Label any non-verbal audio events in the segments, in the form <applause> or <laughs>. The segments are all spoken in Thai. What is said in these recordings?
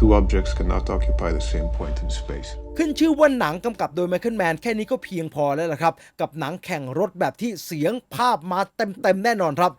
Two objects cannot occupy the same point in space. ขึ้นชื่อว่าหนังกำกับโดยไมเคิลแมนแค่นี้ก็เพียงพอแล้วล่ะครับ กับหนังแข่งรถแบบที่เสียงภาพมาเต็มๆแน่นอนครับ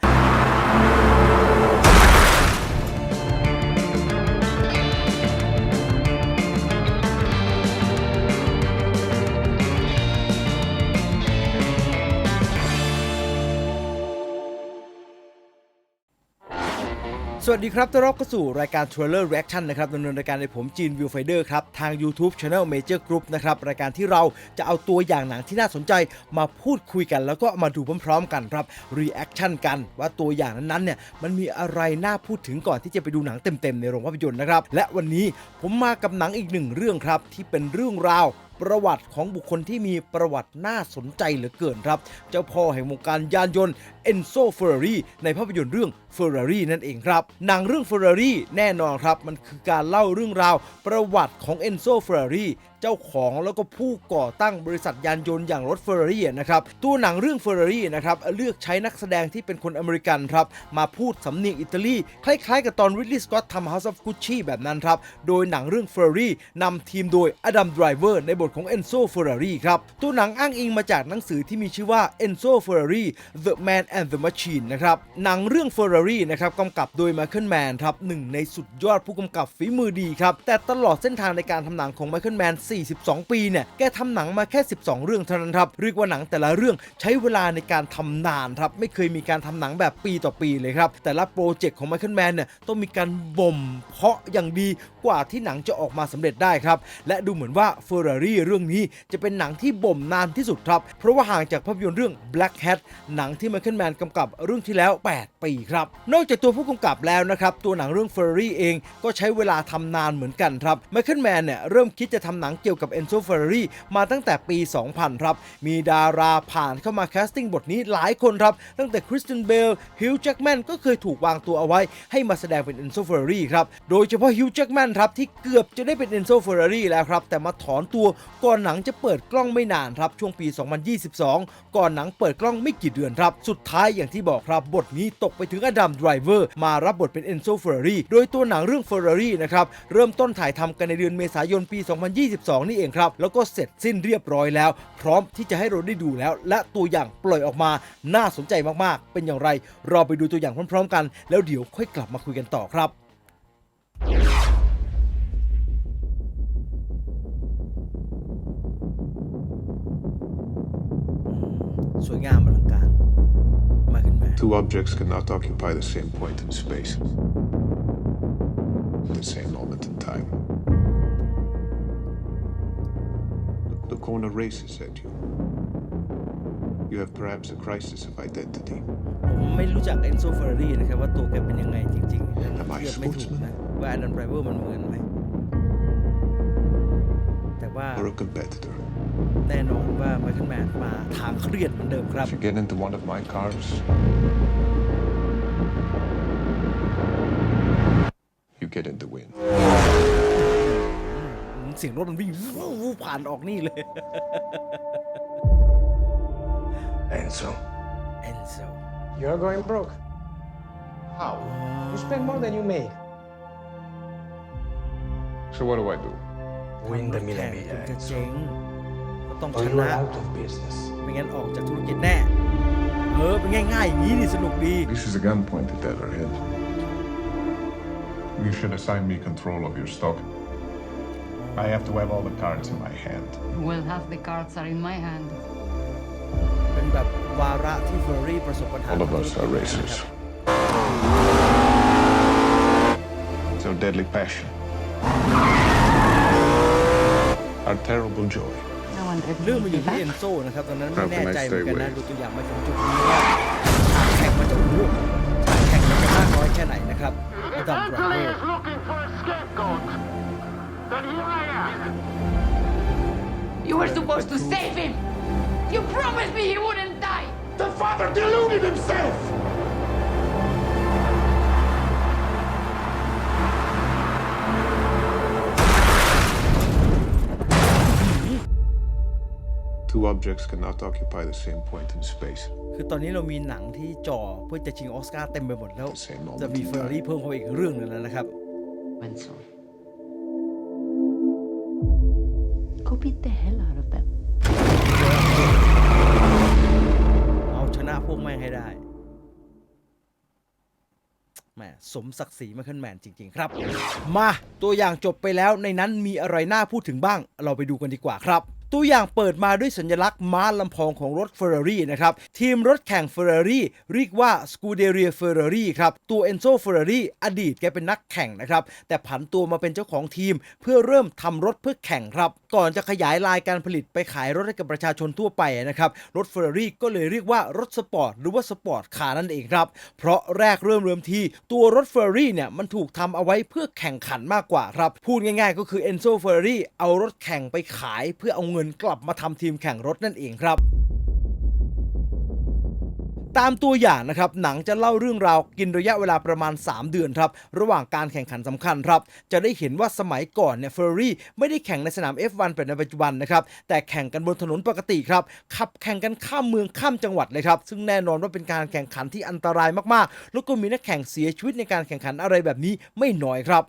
สวัสดีครับต้อนรับเข้าสู่รายการ Trailer Reaction นะครับดำเนินรายการในผมจีนวิวไฟเดอร์ครับ ทาง YouTube Channel Major Group นะครับ รายการที่เราจะเอาตัวอย่างหนังที่น่าสนใจมาพูดคุยกัน แล้วก็มาดูพร้อมๆกันครับ Reaction กันว่าตัวอย่างนั้นๆเนี่ยมันมีอะไรน่าพูดถึงก่อนที่จะไปดูหนังเต็มๆ ในโรงภาพยนตร์นะครับ และวันนี้ผมมากับหนังอีกหนึ่งเรื่องครับที่เป็นเรื่องราว ประวัติของบุคคลที่มีประวัติน่าสนใจเหลือเกินครับ เจ้าพ่อแห่งวงการยานยนต์เอนโซเฟอร์รารีในภาพยนตร์เรื่องเฟอร์เรรี่นั่นเองครับหนังเรื่องเฟอร์เรรี่แน่นอนครับ มันคือการเล่าเรื่องราวประวัติของเอนโซเฟอร์รารี เจ้าของแล้วก็ผู้ก่อตั้งบริษัทยานยนต์อย่างรถ Ferrari นะครับตัวหนังเรื่อง Ferrari นะครับเลือกใช้นักแสดงที่เป็นคนอเมริกันครับมาพูดสำเนียงอิตาลีคล้ายๆ กับตอนริดลีย์สกอตทำ House of Gucci แบบนั้นครับโดยหนังเรื่อง Ferrari นำทีมโดยอดัมไดรเวอร์ในบทของ Enzo Ferrari ครับตัวหนังอ้างอิงมาจากหนังสือที่มีชื่อว่า Enzo Ferrari The Man and the Machine นะครับหนังเรื่อง Ferrari นะครับกำกับโดย Michael Mann ครับหนึ่งในสุดยอดผู้กำกับฝีมือดีครับแต่ตลอดเส้นทางในการทำหนังของ Michael Mann 42 ปีเนี่ย แกทำหนังมาแค่ 12 เรื่องเท่านั้นครับ เรียกว่าหนังแต่ละเรื่องใช้เวลาในการทำนานครับ ไม่เคยมีการทำหนังแบบปีต่อปีเลยครับ แต่ละโปรเจกต์ของ Michael Mann เนี่ยต้องมีการบ่มเพาะอย่างดีกว่าที่หนังจะออกมาสำเร็จได้ครับ และดูเหมือนว่า Ferrari เรื่องนี้จะเป็นหนังที่บ่มนานที่สุดครับ เพราะว่าห่างจากภาพยนตร์เรื่อง Black Hat หนังที่ Michael Mann กำกับเรื่องที่แล้ว 8 ปีครับ นอกจากตัวผู้กำกับแล้วนะครับตัวหนังเรื่อง Ferrari เองก็ใช้เวลาทำนานเหมือนกันครับ Michael Mann เนี่ยเริ่มคิดจะทำหนังเกี่ยวกับ Enzo Ferrari มาตั้งแต่ปี 2000 ครับ มีดาราผ่านเข้ามาแคสติ้งบทนี้หลายคนครับ ตั้งแต่คริสตินเบลฮิวจ์แจ็กแมนก็เคยถูกวางตัวเอาไว้ ให้มาแสดงเป็น Enzo Ferrari ครับ โดยเฉพาะฮิวจ์แจ็กแมนครับ ที่เกือบจะได้เป็น Enzo Ferrari แล้วครับ แต่มาถอนตัวก่อนหนังจะเปิดกล้องไม่นานครับ ช่วงปี 2022 ก่อนหนังเปิดกล้องไม่กี่เดือนครับ สุดท้ายอย่างที่บอกครับบทนี้ตกไปถึงอดัมไดรเวอร์มารับบทเป็น Enzo Ferrari โดยตัวหนังเรื่อง Ferrari นะครับเริ่มต้นถ่ายทำกันในเดือนเมษายนปี 2022นี่เองครับ แล้วก็เสร็จสิ้นเรียบร้อยแล้ว พร้อมที่จะให้เราได้ดูแล้ว และตัวอย่างปล่อยออกมาน่าสนใจมากๆ เป็นอย่างไรเราไปดูตัวอย่างพร้อม ๆ กัน แล้วเดี๋ยวค่อยกลับมาคุยกันต่อครับสวยงามอลังการมาขึ้นมา Two objects cannot occupy the same point in space. At the same moment in time. The- The corner races at you. You have perhaps a crisis of identity. ผมไม่รู้จักเอนโซเฟอร์รี่นะครับว่าตัวแกเป็นยังไงจริงๆแล้วทำไมเทียบไม่ถูกนะว่าอดัมไดรเวอร์มันเหมือนไหมแต่ว่า Or a competitor. แน่นอนว่าไมเคิลแมนมาทางเครียดเหมือนเดิมครับ If you get into one of my cars, you get in the win. เสียงรถมันวิ่งวู้วู้ผ่านออกนี่เลย <laughs> Enzo, เอนโซ You're going broke. How? You spend more than you make. So what do I do? Win the แข่ง Milan จนจะ Enzo. เจ๊งก็ต้อง Or ช you นะ are out of business. ไม่งั้นออกจากธุรกิจแน่ เออ เป็นง่ายๆอย่างนี้นี่สนุกดี This is a gun pointed at our head. You should assign me control of your stock. I have to have all the cards in my hand. Well, half the cards are in my hand. เป็นแบบวาระที่เฟอร์รี่ประสบปัญหา All of ทาง us ธุร are กิจ racers. นะครับ It's our deadly passion. Our terrible joy. I wonder if เรื่องมันอ he'll ยู่ be ที่ back. เอนโซนะครับ ตอนนั้นไม่ How แน่ can I ใจเหมือนกันนะ stay ดูตัวอย่างมาถึงจุดนี้ว่าฉากแข่งมันจะโอ้โหฉากแข่งมันจะมากน้อยแค่ไหนนะครับอดัมไดรเวอ Anthony ร์ is looking for a scapegoat. You were supposed to save him! You promised me he wouldn't die! The father deluded himself. 2 objects cannot occupy the same point in space. คือตอนนี้เรามีหนังที่จ่อเพื่อจะชิงออสการ์เต็มไปหมดแล้ว Same moment จะมี in เฟอร์รี่ time. เพิ่มเข้าไปอีกเรื่องหนึงแล้วนะครับ Enzo, Go beat the hell out of them. เอาชนะพวกแม่งให้ได้แหมสมศักดิ์ศรีมาขึ้นแมนจริง ๆ ครับ มาตัวอย่างจบไปแล้วในนั้นมีอะไรน่าพูดถึงบ้าง เราไปดูกันดีกว่าครับ ตัวอย่างเปิดมาด้วยสัญลักษณ์ม้าลำพองของรถ Ferrari นะครับทีมรถแข่ง Ferrari เรียกว่า Scuderia Ferrari ครับตัว Enzo Ferrari อดีตแกเป็นนักแข่งนะครับแต่ผันตัวมาเป็นเจ้าของทีม เพื่อเริ่มทำรถเพื่อแข่งครับ ก่อนจะขยายลายการผลิตไปขายรถให้กับประชาชนทั่วไปนะครับรถ Ferrari ก็เลยเรียกว่ารถสปอร์ตหรือว่าสปอร์ตคาร์นั่นเองครับเพราะแรกเริ่มเริ่มทีตัวรถ Ferrari เนี่ยมันถูกทำเอาไว้เพื่อแข่งขันมากกว่าครับพูดง่าย ๆ ก็คือ Enzo Ferrari เอารถแข่งไปขายเพื่อเอาเงินกลับมาทำทีมแข่งรถนั่นเองครับ ตามตัวอย่างนะครับหนังจะเล่าเรื่องราวกินระยะเวลาประมาณ 3 เดือนครับระหว่างการแข่งขันสำคัญครับ จะได้เห็นว่าสมัยก่อนเนี่ยเฟอร์รี่ไม่ได้แข่งในสนาม F1 เป็นในปัจจุบันนะครับแต่แข่งกันบนถนนปกติครับขับแข่งกันข้ามเมืองข้ามจังหวัดเลยครับซึ่งแน่นอนว่าเป็นการแข่งขันที่อันตรายมากๆ แล้วก็มีนักแข่งเสียชีวิตในการแข่งขันอะไรแบบนี้ไม่น้อยครับ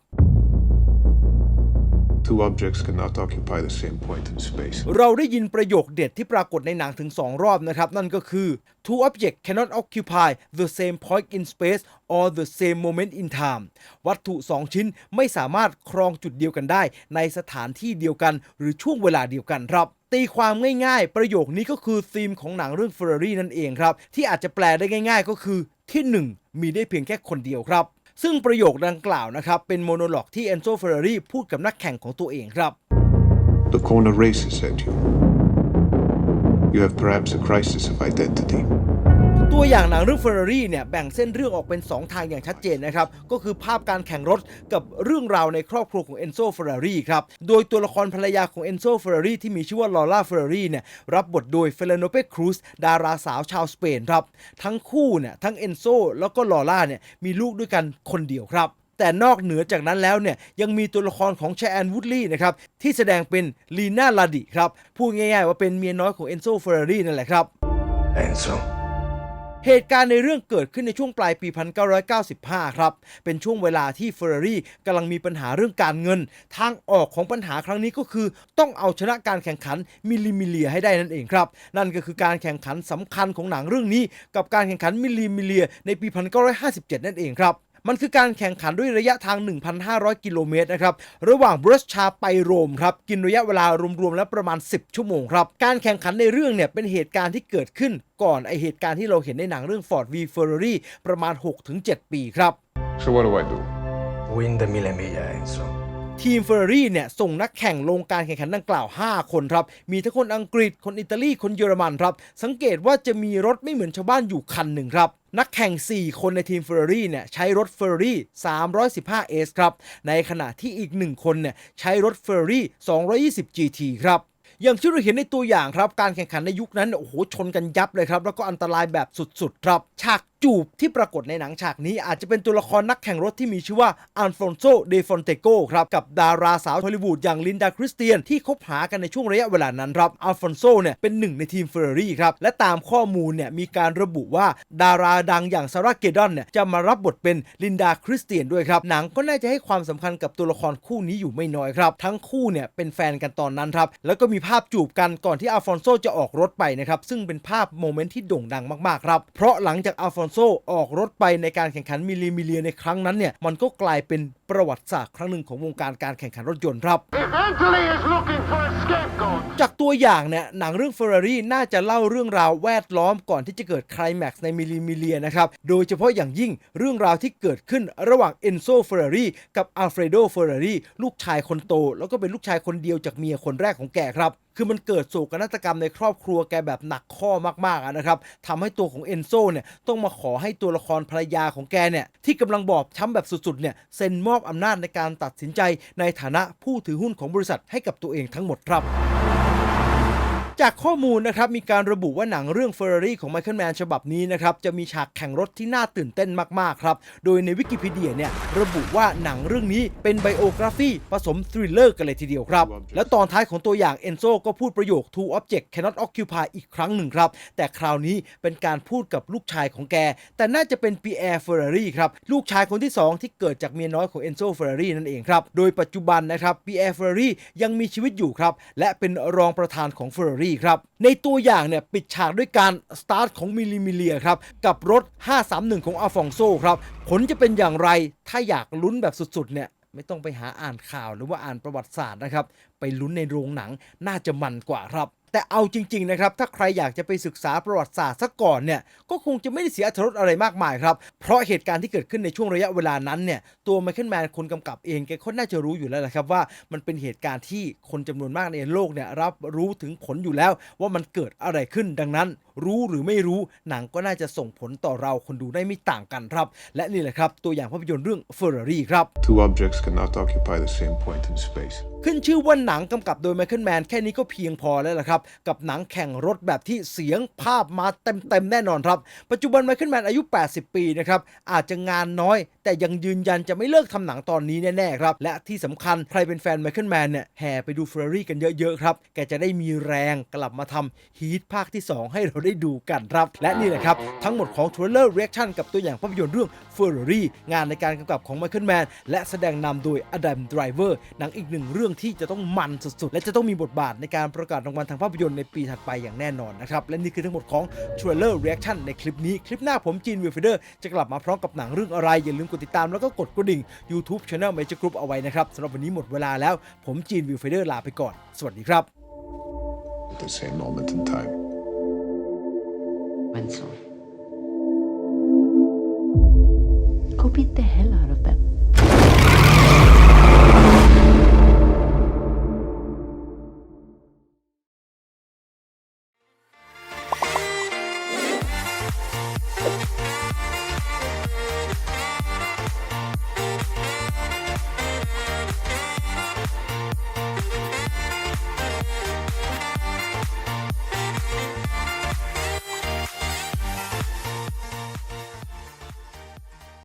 Two objects cannot occupy the same point in space. เราได้ยินประโยคเด็ดที่ปรากฏในหนังถึง 2 รอบนะครับ นั่นก็คือ two objects cannot occupy the same point in space or the same moment in time วัตถุ 2 ชิ้นไม่สามารถครองจุดเดียวกันได้ ในสถานที่เดียวกัน หรือช่วงเวลาเดียวกันครับ ตีความง่ายๆ ประโยคนี้ก็คือธีมของหนังเรื่อง Ferrari นั่นเองครับ ที่อาจจะแปลได้ง่าย ๆ ก็คือที่ 1 มีได้เพียงแค่คนเดียวครับ ซึ่งประโยคดังกล่าวนะครับ เป็นโมโนโลกที่เอนโซเฟอร์รี่พูดกับนักแข่งของตัวเองครับ The corner races at you. You have perhaps a crisis of identity. ตัวอย่างหนังเรื่อง Ferrari เนี่ยแบ่งเส้นเรื่องออกเป็น 2 ทางอย่างชัดเจนนะครับ ก็คือภาพการแข่งรถกับเรื่องราวในครอบครัวของ Enzo Ferrari ครับ โดยตัวละครภรรยาของ Enzo Ferrari ที่มีชื่อว่าลอร่า Ferrari เนี่ยรับบทโดยเฟลโนเปครูซดาราสาวชาวสเปนครับ ทั้งคู่เนี่ยทั้ง Enzo แล้วก็ลอร่าเนี่ยมีลูกด้วยกันคนเดียวครับแต่นอกเหนือจากนั้นแล้วเนี่ยยังมีตัวละครของแชแอนวูดลี่นะครับที่แสดงเป็นลีน่าลาดิครับพูดง่ายๆว่าเป็นเมียน้อยของ Enzo Ferrari นั่นแหละครับ Enzo. เหตุการณ์ในเรื่องเกิดขึ้นในช่วงปลายปี 1995 ครับ เป็นช่วงเวลาที่เฟอร์รี่กำลังมีปัญหาเรื่องการเงิน ทางออกของปัญหาครั้งนี้ก็คือ ต้องเอาชนะการแข่งขันมิลลิมิเลียให้ได้นั่นเองครับ นั่นก็คือการแข่งขันสำคัญของหนังเรื่องนี้ กับการแข่งขันมิลลิมิเลียในปี 1957 นั่นเองครับ มันคือการแข่งขันด้วยระยะทาง 1,500 กิโลเมตรนะครับระหว่างบรัสชาไปโรมครับกินระยะเวลารวมๆแล้วประมาณ 10 ชั่วโมงครับการแข่งขันในเรื่องเนี่ยเป็นเหตุการณ์ที่เกิดขึ้นก่อนไอเหตุการณ์ที่เราเห็นในหนังเรื่อง Ford v Ferrari ประมาณ 6-7 ปีครับ So what do I do? Win the Mille Miglia, Enzo. ทีมเฟอร์รี่เนี่ยส่งนักแข่งลงการแข่งขันดังกล่าว 5 คนครับ มีทั้งคนอังกฤษ คนอิตาลี คนเยอรมันครับ สังเกตว่าจะมีรถไม่เหมือนชาวบ้านอยู่คันหนึ่งครับนักแข่ง 4 คนในทีมเฟอร์รี่เนี่ยใช้รถเฟอร์รี่ 315S ครับ ในขณะที่อีก 1 คนเนี่ยใช้รถเฟอร์รี่ 220 GT ครับ อย่างที่เราเห็นในตัวอย่างครับ การแข่งขันในยุคนั้นโอ้โหชนกันยับเลยครับ แล้วก็อันตรายแบบสุดๆครับ ฉากจูบที่ปรากฏในหนังฉากนี้อาจจะเป็นตัวละครนักแข่งรถที่มีชื่อว่าอัลฟอนโซเดฟอนเตโกครับ กับดาราสาวฮอลลีวูดอย่างลินดาคริสเตียนที่คบหากันในช่วงระยะเวลานั้นครับอัลฟอนโซเนี่ยเป็นหนึ่งในทีมเฟอร์รี่ครับ และตามข้อมูลเนี่ยมีการระบุว่าดาราดังอย่างซาร่าเกดอนเนี่ยจะมารับบทเป็นลินดาคริสเตียนด้วยครับ หนังก็น่าจะให้ความสำคัญกับตัวละครคู่นี้อยู่ไม่น้อยครับ ทั้งคู่เนี่ยเป็นแฟนกันตอนนั้นครับแล้วก็มีภาพาพจูบกันก่อนที่อัลฟอนโซจะออกรถไปนะครับ ซึ่งเป็นภาพโมเมนต์ที่โด่งดังมากๆครับ เพราะหลังจากอัลฟอนโซออกรถไปในการแข่งขันมิลลิมิเลียในครั้งนั้นเนี่ย มันก็กลายเป็นประวัติศาสตร์ครั้งหนึ่งของวงการการแข่งขันรถยนต์ครับ scapegoat, จากตัวอย่างเนี่ยหนังเรื่อง Ferrari น่าจะเล่าเรื่องราวแวดล้อมก่อนที่จะเกิดไคลแม็กซ์ในมิลลิมิเลียนะครับ โดยเฉพาะอย่างยิ่งเรื่องราวที่เกิดขึ้นระหว่างเอนโซเฟอร์รารีกับอัลเฟรโดเฟอร์รารีลูกชายคนโต แล้วก็เป็นลูกชายคนเดียวจากเมียคนแรกของแกครับคือมันเกิดโศกนาฏกรรมในครอบครัวแกแบบหนักข้อมากๆนะครับทำให้ตัวของเอนโซเนี่ยต้องมาขอให้ตัวละครภรรยาของแกเนี่ยที่กำลังบอบช้ำแบบสุดๆเนี่ยเซ็นมอบอำนาจในการตัดสินใจในฐานะผู้ถือหุ้นของบริษัทให้กับตัวเองทั้งหมดครับ จากข้อมูลนะครับมีการระบุว่าหนังเรื่อง Ferrari ของ Michael Mann ฉบับนี้นะครับจะมีฉากแข่งรถที่น่าตื่นเต้นมากๆครับ โดยในวิกิพีเดียเนี่ยระบุว่าหนังเรื่องนี้เป็นไบโอกราฟีผสมทริลเลอร์กันเลยทีเดียวครับ แล้วตอนท้ายของตัวอย่างเอนโซก็พูดประโยค two object cannot occupy อีกครั้งหนึ่งครับ แต่คราวนี้เป็นการพูดกับลูกชายของแก แต่น่าจะเป็นปีแอร์เฟอร์รารี่ครับ ลูกชายคนที่ 2 ที่เกิดจากเมียน้อยของเอนโซเฟอร์รารี่นั่นเองครับ โดยปัจจุบันนะครับปีแอร์เฟอร์รารี่ยังมีชีวิตอยู่ครับ และเป็นรองประธานของเฟอร์รารี่ครับ ในตัวอย่างเนี่ยปิดฉากด้วยการสตาร์ทของมิลลิมิเลียครับ กับรถ 531 ของอัลฟองโซครับ ผลจะเป็นอย่างไรถ้าอยากลุ้นแบบสุดๆเนี่ยไม่ต้องไปหาอ่านข่าวหรือว่าอ่านประวัติศาสตร์นะครับ ไปลุ้นในโรงหนังน่าจะมันกว่าครับ แต่เอาจริง ๆ นะครับ ถ้าใครอยากจะไปศึกษาประวัติศาสตร์ซะก่อนเนี่ยก็คงจะไม่ได้เสียอรรถรสอะไรมากมายครับ เพราะเหตุการณ์ที่เกิดขึ้นในช่วงระยะเวลานั้นเนี่ยตัวไมเคิลแมนคนกำกับเองแกก็น่าจะรู้อยู่แล้วแหละครับว่ามันเป็นเหตุการณ์ที่คนจำนวนมากในโลกเนี่ยรับรู้ถึงผลอยู่แล้ว ว่ามันเกิดอะไรขึ้นดังนั้น รู้หรือไม่รู้หนังก็น่าจะส่งผลต่อเราคนดูได้ไม่ต่างกันครับ และนี่แหละครับตัวอย่างภาพยนตร์เรื่อง Ferrari ครับ Two objects cannot occupy the same point in space. ขึ้นชื่อว่าหนังกำกับโดยไมเคิลแมนแค่นี้ก็เพียงพอแล้วล่ะครับ กับหนังแข่งรถแบบที่เสียงภาพมาเต็มๆแน่นอนครับ ปัจจุบันไมเคิลแมนอายุ 80 ปีนะครับ อาจจะงานน้อยแต่ยังยืนยันจะไม่เลิกทำหนังตอนนี้แน่ๆครับ และที่สำคัญใครเป็นแฟนไมเคิลแมนเนี่ยแห่ไปดูเฟอร์รี่กันเยอะๆครับ แกจะได้มีแรงกลับมาทำฮีทภาคที่ 2 ให้เราได้ดูกันครับ และนี่แหละครับ ทั้งหมดของ t r a i l e r Reaction กับตัวอย่างภาพยนตร์เรื่อง Ferrari งานในการกำกับของ Michael Mann และแสดงนำโดย Adam Driver หนังอีกหนึ่งเรื่องที่จะต้องมันสุดๆ และจะต้องมีบทบาทในการประกาศรางวัลทางภาพยนตร์ในปีถัดไปอย่างแน่นอนนะครับและนี่คือทั้งหมดของ Trailer Reaction ในคลิปนี้คลิปหน้าผมจีนวิวเฟเดอร์จะกลับมาพร้อมกับหนังเรื่องอะไรอย่าลืมกดติดตามแล้วก็กดกระดิ่ง YouTube Channel Major Group เอาไว้นะครับสำหรับวันนี้หมดเวลาแล้ว ผมจีนวิวเฟเดอร์ลาไปก่อน สวัสดีครับ At the same moment in time. Wenzel. Go beat the hell out of that